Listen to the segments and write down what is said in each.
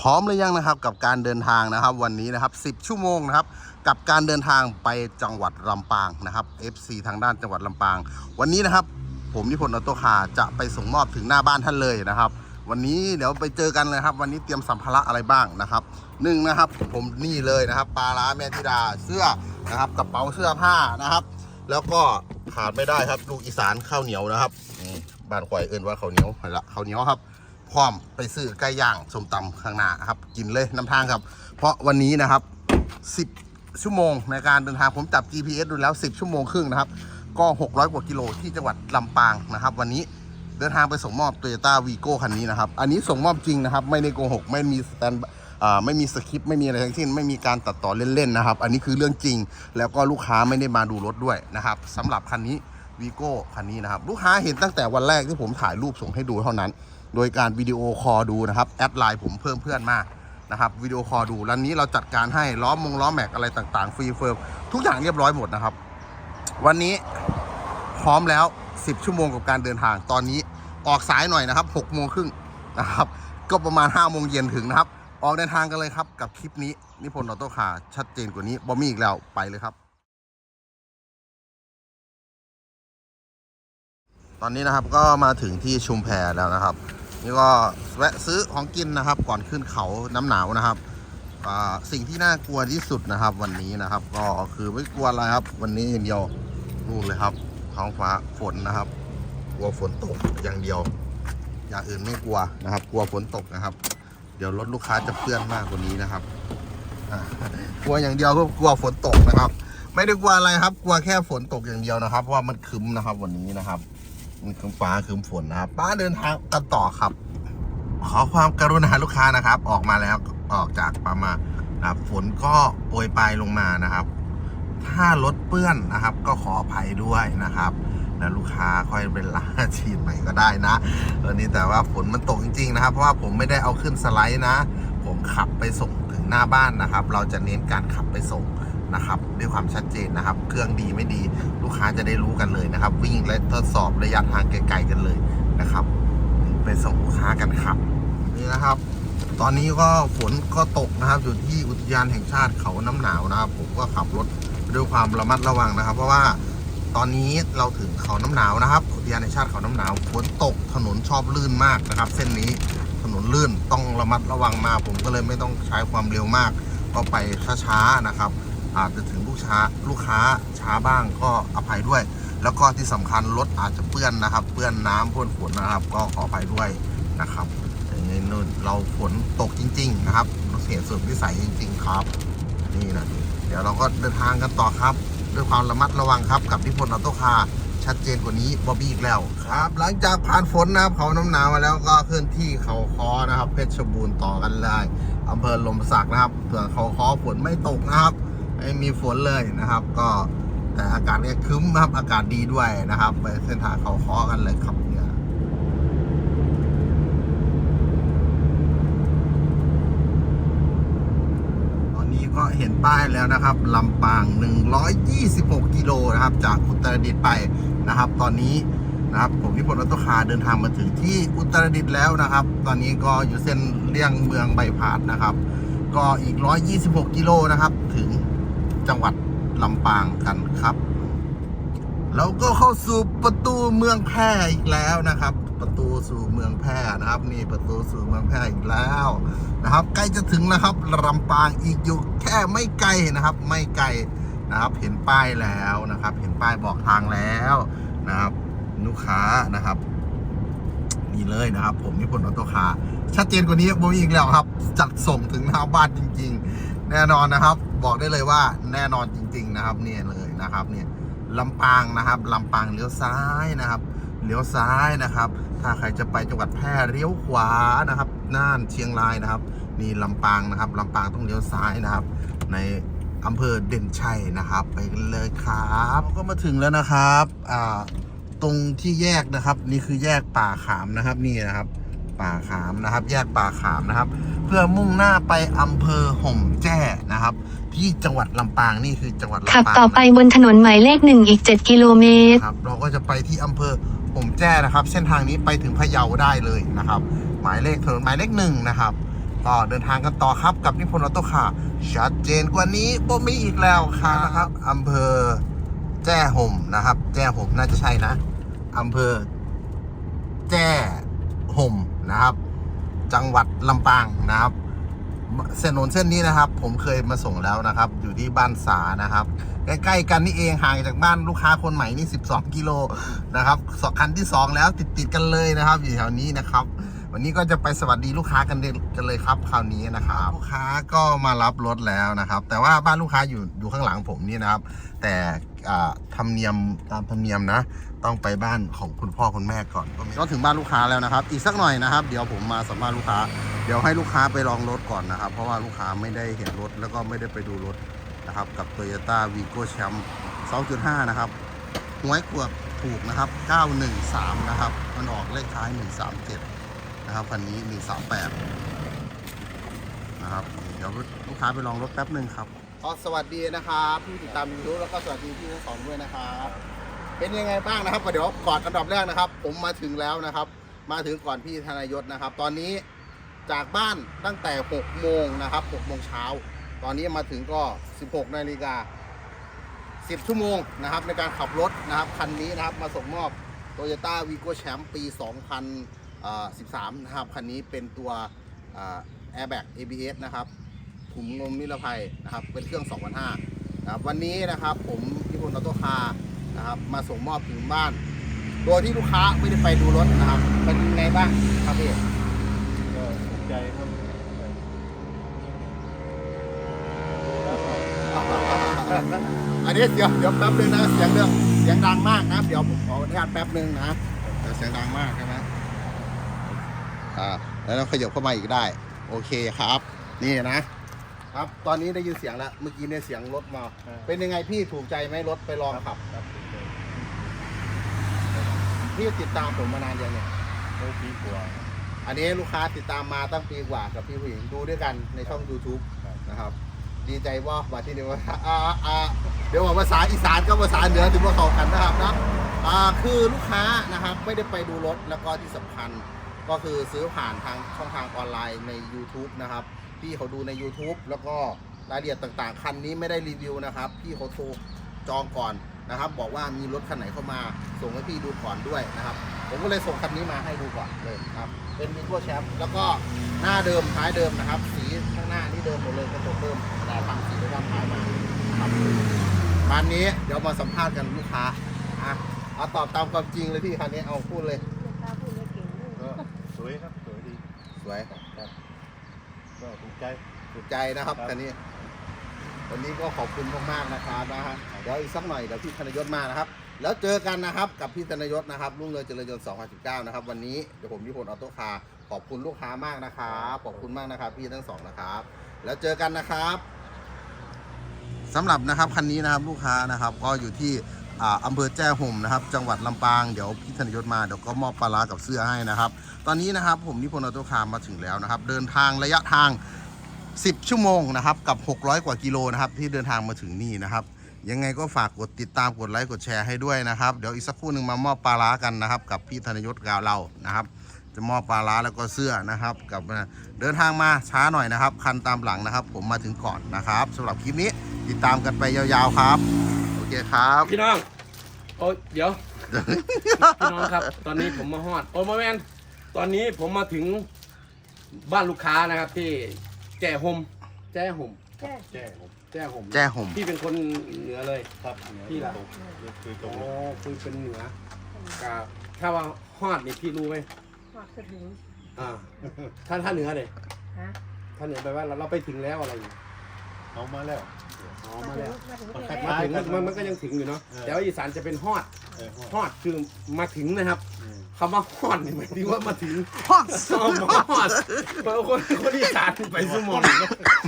พร้อมหรือยังนะครับกับการเดินทางนะครับ วันนี้นะครับ 10 ชั่วโมงนะครับ กับการเดินทางไปจังหวัดลำปางนะครับ FC ทางด้านจังหวัดลำปาง วันนี้นะครับ ผมนิพนธ์ออโต้คาจะไปส่งมอบถึงหน้าบ้านท่านเลยนะครับ วันนี้เดี๋ยวไปเจอกันเลยครับ วันนี้เตรียมสัมภาระอะไรบ้างนะครับหนึ่งนะครับ ผมนี่เลยนะครับปลาร้าแม่ธิดาเสื้อนะครับกระเป๋าเสื้อผ้านะครับ แล้วก็ขาดไม่ได้ครับลูกอีสานข้าวเหนียวนะครับนี่บ้านควายเอินว่าข้าวเหนียวนั่นละข้าวเหนียวครับ พร้อมไปซื้อไก่ย่างส้มตำข้างหน้าครับ กินเลยน้ำทางครับ เพราะวันนี้นะครับ 10 ชั่วโมงในการเดินทางผมจับ GPS ดูแล้ว 10 ชั่วโมงครึ่งนะครับ ก็ 600 กว่ากิโลที่จังหวัดลำปางนะครับ วันนี้เดินทางไปส่งมอบโตโยต้าวีโก้คันนี้นะครับ อันนี้ส่งมอบจริงนะครับ ไม่ได้โกหก ไม่มีสแตนไม่มีสคริปต์ไม่มีอะไรทั้งสิ้น ไม่มีการตัดต่อเล่นๆนะครับ อันนี้คือเรื่องจริง แล้วก็ลูกค้าไม่ได้มาดูรถด้วยนะครับสำหรับคันนี้วีโก้คันนี้นะครับ ลูกค้าเห็นตั้งแต่วันแรกที่ผมถ่ายรูปส่งให้ดูเท่านั้น โดยการวิดีโอคอลดูนะครับแอดไลน์ผมเพิ่มเพื่อนมานะครับวิดีโอคอลดูแล้วนี้เราจัดการให้ล้อมงล้อแม็กอะไรต่างๆฟรีเฟิร์มทุกอย่างเรียบร้อยหมดนะครับ วันนี้พร้อมแล้ว 10 ชั่วโมงกับการเดินทางตอนนี้ออกสายหน่อยนะครับ6โมงครึ่งนะครับก็ประมาณ5โมงเย็นถึงนะครับ ออกเดินทางกันเลยครับกับคลิปนี้นิพนธ์ออโต้คาร์ชัดเจนกว่านี้บอมี่อีกแล้วไปเลยครับ ตอนนี้นะครับก็มาถึงที่ชุมแพแล้วนะครับ นี่ก็แวะซื้อของกินนะครับ ก่อนขึ้นเขาน้ำหนาวนะครับสิ่งที่น่ากลัวที่สุดนะครับ วันนี้นะครับ ก็คือไม่กลัวอะไรครับ วันนี้อย่างเดียวนู่นเลยครับ ท้องฟ้าฝนนะครับ กลัวฝนตกอย่างเดียว อย่างอื่นไม่กลัวนะครับ กลัวฝนตกนะครับ เดี๋ยวรถลูกค้าจะเปื้อนมากกว่านี้นะครับกลัวอย่างเดียวก็กลัวฝนตกนะครับ ไม่ได้กลัวอะไรครับ กลัวแค่ฝนตกอย่างเดียวนะครับเพราะว่ามันคึ้มนะครับวันนี้นะครับ มันคืมฟ้าคืมฝนนะครับป้าเดินทางกันต่อครับ ขอความกรุณาลูกค้านะครับ ออกมาแล้วออกจากปามานะครับฝนก็โปรยปลายลงมานะครับ ถ้ารถเปื้อนนะครับ ก็ขออภัยด้วยนะครับแล้วลูกค้าค่อยเป็นล้าฉีดใหม่ก็ได้นะตอนนี้แต่ว่าฝนมันตกจริง ๆ นะครับ เพราะว่าผมไม่ได้เอาขึ้นสไลด์นะ ผมขับไปส่งถึงหน้าบ้านนะครับ เราจะเน้นการขับไปส่ง นะครับ ด้วยความชัดเจนนะครับ เครื่องดีไม่ดีลูกค้าจะได้รู้กันเลยนะครับ วิ่งและทดสอบระยะทางไกลๆกันเลยนะครับไปส่งลูกค้ากันครับ นี่นะครับ ตอนนี้ก็ฝนก็ตกนะครับ อยู่ที่อุทยานแห่งชาติเขาน้ำหนาวนะครับ ผมก็ขับรถด้วยความระมัดระวังนะครับ เพราะว่าตอนนี้เราถึงเขาน้ำหนาวนะครับอุทยานแห่งชาติเขาน้ำหนาวฝนตกถนนชอบลื่นมากนะครับ เส้นนี้ถนนลื่นต้องระมัดระวังมากผมก็เลยไม่ต้องใช้ความเร็วมาก ก็ไปช้าๆนะครับ อาจจะถึงลูกช้าลูกค้าช้าบ้างก็อภัยด้วย แล้วก็ที่สำคัญรถอาจจะเปื้อนนะครับ เปื้อนน้ำเปื้อนฝนนะครับ ก็ขออภัยด้วยนะครับอย่างนี้นู่นเราฝนตกจริง ๆ นะครับเหตุสุดวิสัยจริง ๆ ครับ นี่นะเดี๋ยวเราก็เดินทางกันต่อครับ ด้วยความระมัดระวังครับ กับนิพนธ์ออโต้คาร์ชัดเจนกว่านี้บอบบี้อีกแล้วครับ หลังจากผ่านฝนนะครับเขาน้ำหนาวมาแล้วก็เคลื่อนที่เขาคอนะครับ เพชรบูรณ์ต่อกันเลยอำเภอลมสักนะครับเผื่อเขาคอฝนไม่ตกนะครับ ไม่มีฝนเลยนะครับ ก็แต่อากาศเนี่ยคึ้มนะครับอากาศดีด้วยนะครับ ไปเส้นทางเขาคอกันเลยครับเนี่ยตอนนี้ก็เห็นป้ายแล้วนะครับลำปาง 126 กิโลนะครับ จากอุตรดิตถ์ไปนะครับ ตอนนี้นะครับผมพิพลรัตคาเดินทางมาถึงที่อุตรดิตถ์แล้วนะครับ ตอนนี้ก็อยู่เส้นเลี่ยงเมืองใบผาดนะครับ ก็อีก 126 กิโลนะครับ ถึง จังหวัดลำปางกันครับ แล้วก็เข้าสู่ประตูเมืองแพร่อีกแล้วนะครับ ประตูสู่เมืองแพร่นะครับ นี่ประตูสู่เมืองแพร่อีกแล้วนะครับ ใกล้จะถึงแล้วครับลำปางอีกอยู่แค่ไม่ไกลนะครับ ไม่ไกลนะครับเห็นป้ายแล้วนะครับ เห็นป้ายบอกทางแล้วนะครับลูกค้านะครับนี่เลยนะครับ ผมนิพนธ์ออโต้คาชัดเจนกว่านี้ผมอีกแล้วครับ จัดส่งถึงหน้าบ้านจริง ๆ แน่นอนนะครับ บอกได้เลยว่าแน่นอนจริง ๆ นะครับเนี่ยเลยนะครับเนี่ยลำปางนะครับลำปางเลี้ยวซ้ายนะครับเลี้ยวซ้ายนะครับ ถ้าใครจะไปจังหวัดแพร่เลี้ยวขวานะครับ น่านเชียงรายนะครับ นี่ลำปางนะครับลำปางต้องเลี้ยวซ้ายนะครับ ในอำเภอเด่นชัยนะครับ ไปกันเลยครับก็มาถึงแล้วนะครับอ่าตรงที่แยกนะครับ นี่คือแยกป่าขามนะครับนี่นะครับ ป่าขามนะครับ แยกป่าขามนะครับ พื่อมุ่งหน้าไปอำเภอห่มแจ้นะครับ ที่จังหวัดลำปางนี่คือจังหวัดลำปางขับต่อไปนะบนถนนหมายเลขหนึ่งอีก 7 กิโลเมตรครับเราก็จะไปที่อำเภอห่มแจ้นะครับ เส้นทางนี้ไปถึงพะเยาได้เลยนะครับ หมายเลขถนนหมายเลขหนึ่งนะครับก็เดินทางกันต่อครับกับนิพนธ์ออโต้คาร์ชัดเจนกว่านี้บ่มีอีกแล้วครับนะครับอำเภอแจ้ห่มนะครับ แจ้ห่มน่าจะใช่นะอำเภอแจ้ห่มนะครับ จังหวัดลำปางนะครับเส้นถนนเส้นนี้นะครับ ผมเคยมาส่งแล้วนะครับ อยู่ที่บ้านสานะครับ ใกล้ๆกันนี่เองห่างจากบ้านลูกค้าคนใหม่นี่ 12 กิโลนะครับสองคันที่ 2 แล้วติดๆกันเลยนะครับ อยู่แถวนี้นะครับ วันนี้ก็จะไปสวัสดีลูกค้ากันเลยกันเลยครับคราวนี้นะครับลูกค้าก็มารับรถแล้วนะครับ แต่ว่าบ้านลูกค้าอยู่อยู่ข้างหลังผมนี่นะครับ แต่ธรรมเนียมตามธรรมเนียมนะ ต้องไปบ้านของคุณพ่อคุณแม่ก่อนก็ถึงบ้านลูกค้าแล้วนะครับ อีกสักหน่อยนะครับ เดี๋ยวผมมาสัมภาษณ์ลูกค้า เดี๋ยวให้ลูกค้าไปลองรถก่อนนะครับ เพราะว่าลูกค้าไม่ได้เห็นรถแล้วก็ไม่ได้ไปดูรถนะครับ กับ Toyota Vigo Champ 2.5 นะครับหวยกวบถูกนะครับ 913 นะครับ มันออกเลขท้าย 137 นะครับคันนี้138นะครับเดี๋ยวลูกค้าไปลองรถแป๊บหนึ่งครับก็สวัสดีนะครับผู้ติดตามยูทูบแล้วก็สวัสดีพี่ทั้งสองด้วยนะครับเป็นยังไงบ้างนะครับเดี๋ยวก่อนอันดับแรกนะครับ ผมมาถึงแล้วนะครับ มาถึงก่อนพี่ธนายศนะครับ ตอนนี้จากบ้านตั้งแต่6โมงนะครับ6โมงเช้าตอนนี้มาถึงก็ 16นาฬิกา10 ชั่วโมงนะครับ ในการขับรถนะครับคันนี้นะครับมาส่งมอบ Toyota Vigo Champ ปี 2013 นะครับ คันนี้เป็นตัวอ่า Airbag ABS นะครับถุงลมนิรภัยนะครับ เป็นเครื่อง 2005นะครับวันนี้นะครับผมพิพลออโต้คาร์นะครับ มาส่งมอบถึงบ้าน โดยที่ลูกค้าไม่ได้ไปดูรถนะครับ เป็นยังไงบ้างครับพี่ก็ถูกใจครับอันนี้เดี๋ยวเดี๋ยวแป๊บนึงนะ เสียงเรื่องเสียงดังมากนะครับเดี๋ยวผมขออนุญาตแป๊บนึงนะเดี๋ยวเสียงดังมากใช่ไหม อ่าแล้วเราขยับเข้ามาอีกได้ โอเคครับ นี่นะครับ ตอนนี้ได้ยินเสียงแล้วเมื่อกี้เนี่ยเสียงรถมาเป็นยังไงพี่ถูกใจไหมรถไปลองขับครับถูกใจพี่ติดตามผมมานานยังเนี่ย โอ้ปีกว่าอันนี้ลูกค้าติดตามมาตั้งปีกว่ากับพี่ผู้หญิงดูด้วยกันในช่อง YouTube ครับนะครับ ดีใจว่าวันที่เดียวว่าอ่าอ่าเดี๋ยวบอกภาษาอีสานกับภาษาเหนือถึงว่าเข้ากันนะครับนะอ่าคือลูกค้านะครับไม่ได้ไปดูรถแล้วก็ที่สำคัญ ก็คือซื้อผ่านทางช่องทางออนไลน์ใน YouTube นะครับ พี่เขาดูใน YouTube แล้วก็รายละเอียดต่างๆ คันนี้ไม่ได้รีวิวนะครับ พี่เขาโทรจองก่อนนะครับ บอกว่ามีรถคันไหนเข้ามา ส่งให้พี่ดูก่อนด้วยนะครับ ผมก็เลยส่งคันนี้มาให้ดูก่อนเลยครับ เป็นวิโก้แชมป์แล้วก็หน้าเดิมท้ายเดิมนะครับ สีข้างหน้านี่เดิมหมดเลยกระจกเดิมแต่ทำสีด้านท้ายมาครับคันนี้เดี๋ยวมาสัมภาษณ์กันลูกค้าอะเอาตอบตามความจริงเลยพี่คันนี้เอาพูดเลย วยครับสวยดีสวยครับก็ถูกใจ ถูกใจนะครับครับ คันนี้ วันนี้ก็ขอบคุณมากๆนะครับนะฮะเดี๋ยวอีกสักหน่อยเดี๋ยวพี่ธนยศมานะครับ แล้วเจอกันนะครับกับพี่ธนยศนะครับรุ่งเรืองเจริญยนต์2019 นะครับ วันนี้เดี๋ยวผมนิพนธ์ออโต้คาร์ขอบคุณลูกค้ามากนะครับขอบคุณมากนะครับ พี่ทั้งสองนะครับ แล้วเจอกันนะครับสำหรับนะครับคันนี้นะครับลูกค้านะครับก็อยู่ที่ อำเภอแจ้ห่มนะครับ จังหวัดลำปาง เดี๋ยวพี่ธนยศมาเดี๋ยวก็มอบปลาร้ากับเสื้อให้นะครับ ตอนนี้นะครับผมนิพนธ์ออโต้คาร์มาถึงแล้วนะครับ เดินทางระยะทาง 10 ชั่วโมงนะครับกับ 600 กว่ากิโลนะครับที่เดินทางมาถึงนี่นะครับ ยังไงก็ฝากกดติดตามกดไลค์กดแชร์ให้ด้วยนะครับเดี๋ยวอีกสักครู่หนึ่งมามอบปลาร้ากันนะครับกับพี่ธนยศกาวเรานะครับจะมอบปลาร้าแล้วก็เสื้อนะครับกับเดินทางมาช้าหน่อยนะครับ คันตามหลังนะครับ ผมมาถึงก่อนนะครับสำหรับคลิปนี้ติดตามกันไปยาวๆครับ โอเคครับ พี่น้อง โอ้ยเดี๋ยว พี่น้องครับ ตอนนี้ผมมาฮอด โอ้ยมาแมนตอนนี้ผมมาถึงบ้านลูกค้านะครับที่แจ้ห่มแจ้ห่มแจ้ผมแจ้ห่มแจ้ห่มพี่เป็นคนเหนือเลย ครับเหนือพี่ล่ะตรงคือตรโอ้งคุยเป็นเหนือกับถ้าว่าฮอดนี่พี่รู้ไหมหอดสะถึงอ่าถ้าถ้าเหนือเลยฮะถ้าเหนือแปลว่าเราเราไปถึงแล้วอะไรอย่างเอามาแล้วอ๋อมามาถึแล้งวมาถึงมันเอคล้งายมาถึงมันมันก็ยังถึงอยู่เนาะเออ แต่ว่าอีสานจะเป็นฮอดเออฮอดคือมาถึงนะครับคำว่าฮอดนี่หมายถึงว่ามาถึงฮอตฮอดฮอดคนคนอีสานไปสมอง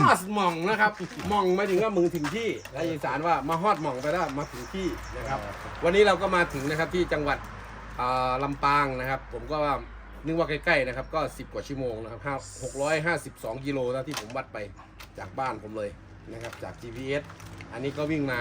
ฮอดหมองนะครับหมองหมายถึงว่ามึงถึงที่และอีสานว่ามาฮอดหมองไปแล้วมาถึงที่นะครับ วันนี้เราก็มาถึงนะครับที่จังหวัดอ่าลำปางนะครับ ผมก็ว่านึกว่าใกล้ๆนะครับ ก็ 10 กว่าชั่วโมงนะครับห้า652กิโลนะที่ผมวัดไปจากบ้านผมเลย นะครับจาก GPS อันนี้ก็วิ่งมา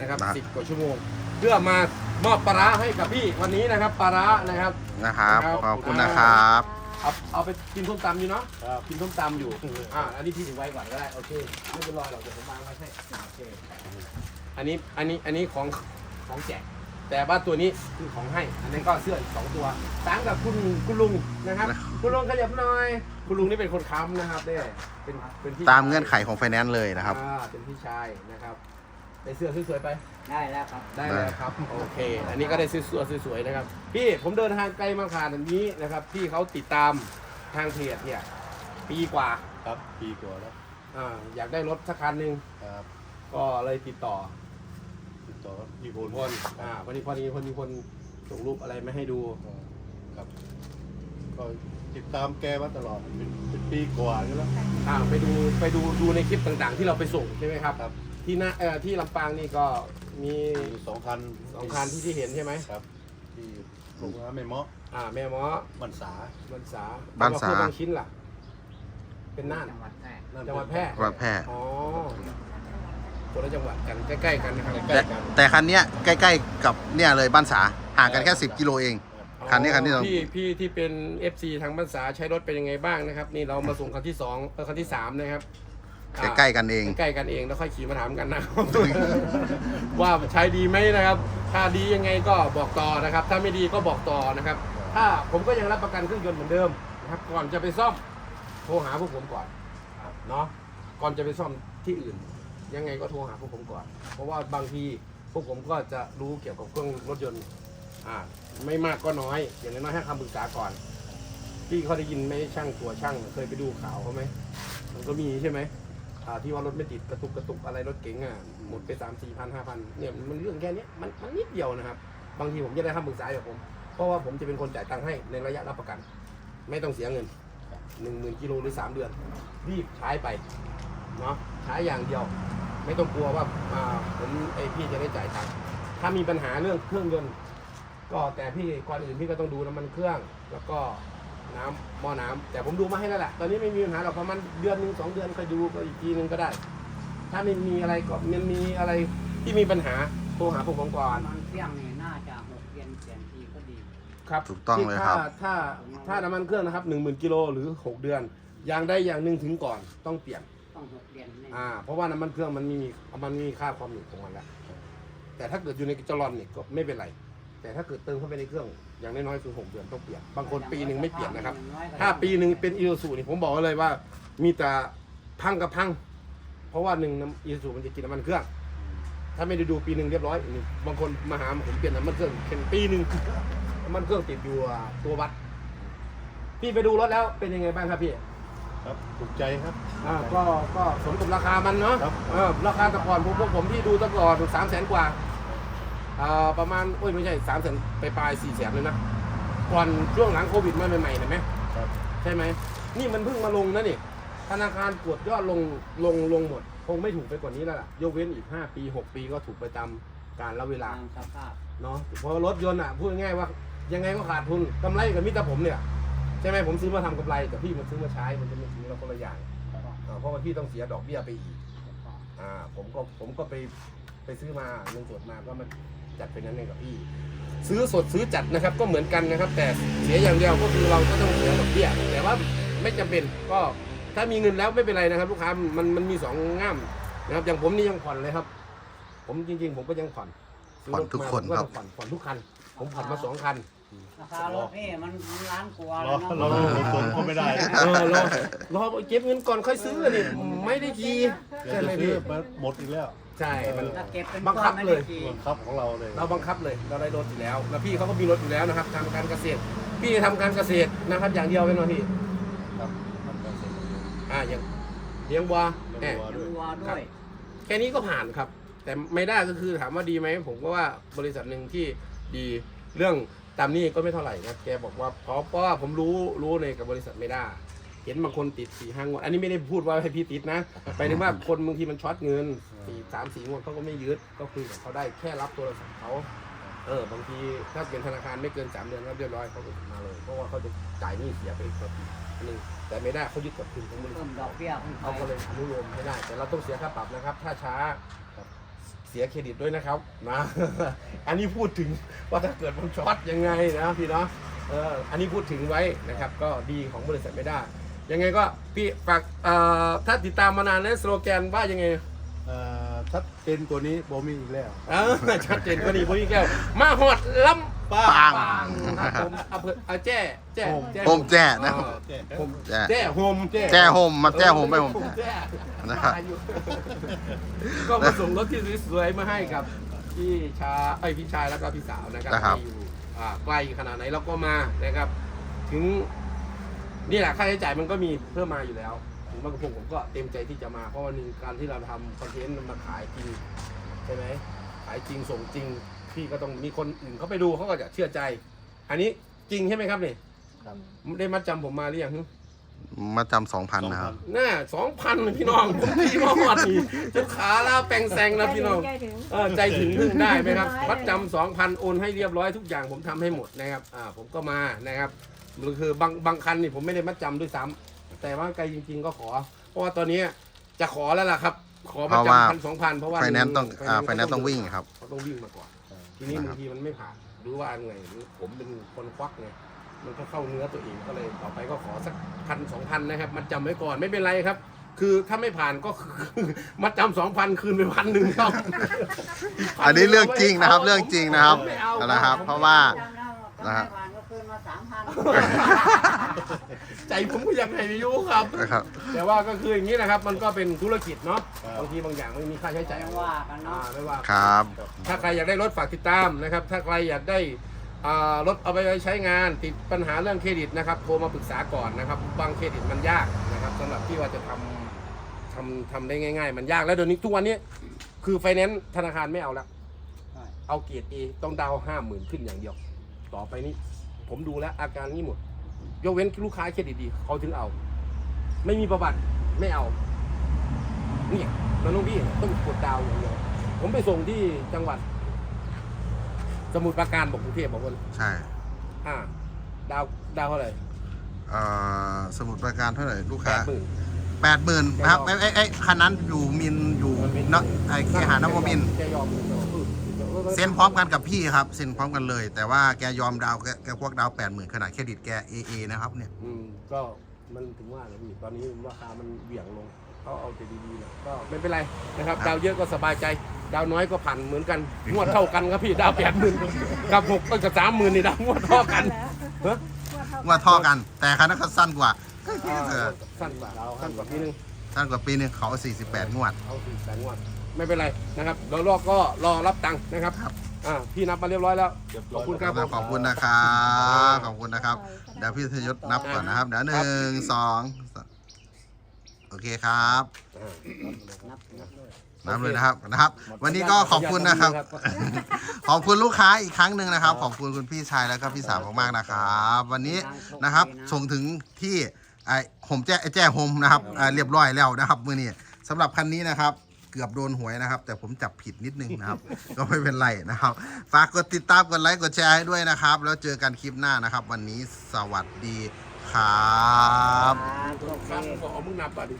นะครับมา10กว่าชั่วโมง เพื่อมามอบปลาร้าให้กับพี่วันนี้นะครับปลาร้านะครับ นะครับครับขอบคุณนะครับคเอาเอาไปกินส้มตำอยู่เนาะครับกินส้มตำอยู่ อ่า อันนี้พี่ถึงไว้ก่อนก็ได้ โอเค ไม่เป็นไรหรอกเดี๋ยวผมวางไว้ให้ โอเค อันนี้ อันนี้ อันนี้ของของแจก แต่ว่าตัวนี้คือของให้ อันนี้ก็เสื้ออีกสองตัวต่างกับคุณคุณลุงนะครับ คุณลุงขยับหน่อย คุณลุงนี่เป็นคนค้ำนะครับเนี่ยเป็นเป็นพี่ตามเงื่อนไขของไฟแนนซ์เลยนะครับ อ่าเป็นพี่ชายนะครับได้เสื้อสวยๆไป ได้แล้วครับ ได้แล้วครับ โอเค อันนี้ก็ได้ซื้อเสื้อสวยๆนะครับ พี่ผมเดินทางไกลมาขนาดนี้นะครับที่เขาติดตามทางเพจเนี่ย ปีกว่าครับปีกว่าแล้วอ่าอยากได้รถสักคันหนึ่งครับก็เลยติดต่อติดต่อพี่พลคนอ่าวันนี้พอดีคนมีคนส่งรูปอะไรมาให้ดูครับ ก็ ติดตามแกมาตลอดเป็นเป็นปีกว่าแล้ว อ่าไปดูไปดูดูในคลิปต่างๆ ที่เราไปส่งใช่ไหมครับ ครับ ที่หน้าเอ่อที่ลำปางนี่ก็มีมีสองคันสองคันที่ที่เห็นใช่ไหมครับ ที่โรงงานไม่เหมาะอ่าแม่หมอมันษาบันษาบ้านสา แล้วก็บางชิ้นล่ะ เป็นน่านจังหวัดแพร่ จังหวัดแพร่วัดแพร่อ๋อคนละจังหวัดกันใกล้ๆกันนะครับใกล้แต่กันแต่คันเนี้ยใกล้ ๆ กับเนี่ยเลยบ้านสาห่างกันแค่ 10 กิโลเอง คันนี้คันนี้เราพี่พี่ที่เป็น FC ทางบ้านษาใช้รถเป็นยังไงบ้างนะครับนี่เรามาส่งคันที่สองเออคันที่สามนะครับใกล้ๆกันเอง ใกล้ๆกันเองแล้วค่อยขี่มาถามกันนะครับ ว่าใช้ดีไหมนะครับ ถ้าดียังไงก็บอกต่อนะครับ ถ้าไม่ดีก็บอกต่อนะครับ ถ้าผมก็ยังรับประกันเครื่องยนต์เหมือนเดิมนะครับ ก่อนจะไปซ่อมโทรหาพวกผมก่อนเนาะก่อนจะไปซ่อมที่อื่น ยังไงก็โทรหาพวกผมก่อน เพราะว่าบางทีพวกผมก็จะรู้เกี่ยวกับเครื่องรถยนต์ อ่า ไม่มากก็น้อย อย่างน้อยๆให้คำปรึกษาก่อน พี่เขาได้ยินไหมช่างตัวช่างเคยไปดูข่าวเขาไหม มันก็มีใช่ไหมอ่าที่ว่ารถไม่ติดกระตุกกระตุกอะไรรถเก๋งอะหมดไปสามสี่พันห้าพันเนี่ยมันเรื่องแค่เนี้ยมันมันนิดเดียวนะครับ บางทีผมจะได้คำปรึกษาจากผม เพราะว่าผมจะเป็นคนจ่ายตังค์ให้ในระยะรับประกัน ไม่ต้องเสียเงินหนึ่งหมื่นกิโลหรือสามเดือน รีบใช้ไปเนาะใช้อย่างเดียว ไม่ต้องกลัวว่าอ่าผมไอพี่จะได้จ่ายตังค์ถ้ามีปัญหาเรื่องเครื่องยนต์ ก็แต่พี่ก่อนอื่นพี่ก็ต้องดูน้ำมันเครื่อง แล้วก็น้ำหม้อน้ำแต่ผมดูมาให้แล้วแหละตอนนี้ไม่มีปัญหาหรอกประมาณเดือนหนึ่งสองเดือนค่อยดูก็อีกทีนึงก็ได้ ถ้าไม่มีอะไรก็มันมีอะไรที่มีปัญหาโทรหาพวกผมก่อนมันเที่ยงนี่น่าจะหกเดือนเปลี่ยนทีก็ดี ครับถูกต้องเลยครับที่ถ้าถ้าถ้าน้ำมันเครื่องนะครับหนึ่งหมื่นกิโลหรือหกเดือน อย่างใดอย่างหนึ่งถึงก่อนต้องเปลี่ยน ต้องหกเดือนแน่อ่า เพราะว่าน้ำมันเครื่องมันมีมันมีค่าความหนืดของมันแล้วแต่ถ้าเกิดอยู่ในจลอนเนี่ยก็ไม่เป็นไร แต่ถ้าเกิดเติมเข้าไปในเครื่องอย่างน้อยๆคือหกเดือนต้องเปลี่ยนบางคนปีหนึ่งไม่เปลี่ยนนะครับ ถ้าปีหนึ่งเป็นอี u ูนี่ผมบอกไว้เลยว่า มีแต่พังกับพัง เพราะว่าหนึ่งน้ำอี u ูมันจะกินน้ำมันเครื่อง ถ้าไม่ได้ดูปีหนึ่งเรียบร้อยนี่บางคนมาหาผมเปลี่ยนน้ำมันเครื่องเป็นปีหนึ่งน้ำมันเครื่องติดอยู่อะตัววัดพี่ไปดูรถแล้วเป็นยังไงบ้างครับพี่ครับถูกใจครับอ่าก็ก็สมกับราคามันเนาะครับเออราคาแต่ก่อนผมพวกผมที่ดูแต่ก่อนสามแสนกว่าอ่า ประมาณโอ้ยไม่ใช่สามแสนไปปลายสี่แสนเลยนะก่อนช่วงหลังโควิดมาใหม่ๆเห็นไหมครับใช่ไหมนี่มันเพิ่งมาลงนะนี่ธนาคารกดยอดลงลงลงหมด คงไม่ถูกไปกว่านี้แล้วล่ะยกเว้นอีก 5 ปี 6 ปีก็ถูกไปตามการละเวลาตามสภาพเนาะเพราะรถยนต์อะพูดง่ายๆว่ายังไงก็ขาดทุนกำไรกับมิตรผมเนี่ยใช่ไหมผมซื้อมาทำกำไรแต่พี่มันซื้อมาใช้มันจะไม่ซื้อเราคนละอย่างอ่าเพราะว่าพี่ต้องเสียดอกเบี้ยไปอีกอ่าผมก็ผมก็ไปไปซื้อมาเงินสดมาก็มา จัดเป็นนั้นเองกับพี่ ซื้อสดซื้อจัดนะครับ ก็เหมือนกันนะครับ แต่เสียอย่างเดียวก็คือเราก็ต้องเสียดอกเบี้ยแต่ว่าไม่จำเป็นก็ถ้ามีเงินแล้วไม่เป็นไรนะครับ ลูกค้ามันมันมีสองง่ามนะครับอย่างผมนี่ยังผ่อนเลยครับ ผมจริง ๆ ผมก็ยังผ่อนซื้ผ่อนทุกคนผมก็ครับผ่อนผ่อนทุกคัน ผมผ่อนมาสองคันราคารถนี่มันมันล้านกว่าเราแล้วเนาะเราส่งก็ไม่ได้เออรอรอเก็บเงินก่อนค่อยซื้อนี่ไม่ได้ทีเดี๋ยวใช่ไหมจะซื้พี่อมาหมดอีกแล้ว ใช่มันถ้าเก็บเป็นบังคับเลยก้อนไม่ได้กี่บังคับของเราเลยเราบังคับเลยเราได้รถอยู่แล้ว แล้วพี่เขาก็มีรถอยู่แล้วนะครับทำการเกษตร พี่ทำการเกษตรนะครับ อย่างเดียวเป็นวันพี่ครับทำการเสร็จอ่าอย่างเลี้ยงวัวเลี้ยงแหวัวมดูวัวด้วย แค่นี้ก็ผ่านครับ แต่ไม่ได้ก็คือถามว่าดีไหมผมก็ว่าบริษัทหนึ่งที่ดีเรื่องตามนี้ก็ไม่เท่าไหร่นะแกบอกว่าเพราะเพราะว่าผมรู้รู้ในกับบริษัทไม่ได้ เห็นบางคนติดสี่ห้างวด อันนี้ไม่ได้พูดว่าให้พี่ติดนะไปถึงว่าคนบางทีมันช็อตเงินสี่สามสี่งวดเขาก็ไม่ยึดก็คุยกับเขาได้แค่รับโทรศัพท์เขาเออบางทีถ้าเป็นธนาคารไม่เกินสามเดือนรับเรียบร้อยเขาก็มาเลย เพราะว่าเขาจะจ่ายหนี้เสียไปอีกอันหนึงแต่ไม่ได้เขายึดกับคืนของบริษัเพิ่ทมดอกเบี้ยขึ้นไปเขาก็เลยอนุโลมไม่ได้ แต่เราต้องเสียค่าปรับนะครับ ถ้าช้าสียเครดิตด้วยนะครับนะอันนี้พูดถึงว่าถ้าเกิดมันช็อตยังไงนะพี่เนาะเอออันนี้พูดถึงไว้นะครับ ก็ดีของบริษัทไม่ได้ ยังไงก็พี่ฝากเอ่อถ้าติดตามมานานแล้วสโลแกนว่ายังไงเอ่อชัดเจนตัวนี้โบมีอีกแล้ว เออชัดเจนก็ดีพวกนี้แก้วมาหอดลำป้าปังปางครับผมอำเภออ่าแจ้แจ้โฮมโฮมแจ้นะ เออแจ้โฮมแจ้ แจ้โฮมแจ้โฮมมาแจ้โฮมไปโฮมแจ้ นะครับอยู่ก็มาส่งรถที่สวยๆมาให้กับพี่ชาไอยพี่ชายแล้วก็พี่สาวนะครับนะครับ ที่อยู่อ่าไกลขนาดไหนเราก็มานะครับ ถึง นี่แหละค่าใช้จ่ายมันก็มีเพิ่มมาอยู่แล้วถึงบางคนผมก็เต็มใจที่จะมา เพราะวันหนึ่งการที่เราทำคอนเทนต์มันมาขายจริงใช่ไหมขายจริงส่งจริง พี่ก็ต้องมีคนอื่นเขาไปดูเขาก็จะเชื่อใจ อันนี้จริงใช่ไหมครับนี่ครับได้มัดจำผมมาหรือยังฮึมาจำสองพันนะครับ น่าสองพันพี่น้องผมตีมาหอดนี่จนขาลาแปลงแซงนะพี่น้องใกล้ถึงเออใจถึงพึ่งได้ไหมครับได้มัดจำสองพันโอนให้เรียบร้อยทุกอย่างผมทำให้หมดนะครับอ่าผมก็มานะครับ คือบางบางคันนี่ผมไม่ได้มัดจำด้วยซ้ำแต่ว่าไกลจริง ๆ ก็ขอ เพราะว่าตอนนี้จะขอแล้วล่ะครับ ขอมัดเพราะว่า จำพันสองพันเพราะว่าไฟแนนซ์ต้องอ่าไฟก็แนนซ์ต้องวิ่งครับ เขาต้องวิ่งมาก่อน ทีนี้นะครับ บางทีมันไม่ผ่านหรือว่าไงหรือผมเป็นคนควักไงมันก็เข้าเนื้อตัวเองก็เลยต่อไปก็ขอสักพันสองพันนะครับ มัดจำไว้ก่อนไม่เป็นไรครับ คือถ้าไม่ผ่านก็คือ มัดจำสองพันคืนไปพันหนึ่งครับอันนี้เรื่องจริงนะครับเรื่องจริงนะครับไม่เอานะครับ เพราะว่า จำได้ว่านะฮะถ้าไม่ผ่า นก็คืนมาสามพันใจผมก็ยังไงไม่รู้ครับ นะครับ แต่ว่าก็คืออย่างนี้นะครับ มันก็เป็นธุรกิจเนาะบางทีบางอย่างไม่มีค่าใช้จ่ายไม่ว่ากันเนาะอ่าไม่ว่า ครับ ถ้าใครอยากได้รถฝากติดตามนะครับ ถ้าใครอยากได้อ่ารถเอาไปใช้งานติดปัญหาเรื่องเครดิตนะครับ โทรมาปรึกษาก่อนนะครับ บางเครดิตมันยากนะครับสำหรับที่ว่าจะทำทำทำได้ง่าย ๆ มันยากแล้วเดี๋ยวนี้ทุกวันนี้ คือไฟแนนซ์ธนาคารไม่เอาแล้วใช่ เอาเกียรติเอต้องดาวห้าหมื่นขึ้นอย่างเดียว ต่อไปนี้ ผมดูแล้วอาการนี้หมด ยกเว้นลูกค้าเครดิตดีเขาถึงเอา ไม่มีประวัติไม่เอา เนี่ยมันต้องพี่ต้องกดดาวอย่างเดียวผมไปส่งที่จังหวัด สมุทรปราการบอกกรุงเทพบอกว่าใช่อ่า ดาวดาวเท่าไหร่เอ่อสมุดประการเท่าไหร่ลูกแปค้าดหมื่น แปดหมื่นนะครับไอ้ไอ้ไอ้คันนั้นอยู่มินอยู่เนาะไอ้เคหานวมินทร์แกยอม เซ็นพร้อมกันกับพี่ครับเซ็นพร้อมกันเลย แต่ว่าแกยอมดาวแกแกพวกดาวแปดหมื่นขนาดเครดิตแกเอเอนะครับเนี่ยอืมก็มันถึงว่าเลยพี่ตอนนี้ราคามันเหวี่ยงลงเขาเอาแต่ดีๆนะก็ไม่เป็นไรนะครับครับดาวเยอะก็สบายใจ ดาวน้อยก็ผ่านเหมือนกันงวดเท่ากันครับพี่ดาวแปดหมื่นกับหกเอ้ยกับสามหมื่นนี่ดาวงวดเท่ากันเฮ้ยว่าท่อกัน แต่คันนั้นเขาสั้นกว่าเออสั้นกว่าสั้นกว่าพี่นึงสั้นกว่าปีหนึงเขา48งวดเอาสี่แสนงวด ไม่เป็นไรนะครับเรารอก็รอรับตังค์นะครับครับ อ่าพี่นับมาเรียบร้อยแล้ว เรียบขร้ออบยคุณครับขอบคุณนะครับขอบคุณนะครับเดี๋ยวพี่ธยศนับก่อนนะครับเดี๋ยวหนึ่งสองโอเคครับนับนับเลยนับเลยนะครับนะครับ วันนี้ก็ขอบคุณนะครับ ขอบคุณลูกค้าอีกครั้งหนึ่งนะครับ ขอบคุณคุณพี่ชายแล้วก็พี่สาวมากๆนะครับ วันนี้นะครับส่งถึงที่ไอ้โฮมแจ้แจ้โฮมนะครับอ่าเรียบร้อยแล้วนะครับ มือนี้สำหรับคันนี้นะครับเกือบโดนหวยนะครับ แต่ผมจับผิดนิดนึงนะครับ ก็ไม่เป็นไรนะครับ ฝากกดติดตามกดไลค์กดแชร์ให้ด้วยนะครับ แล้วเจอกันคลิปหน้านะครับ วันนี้สวัสดีครับโอเคครับผมบอกเอามึงนับอะดิ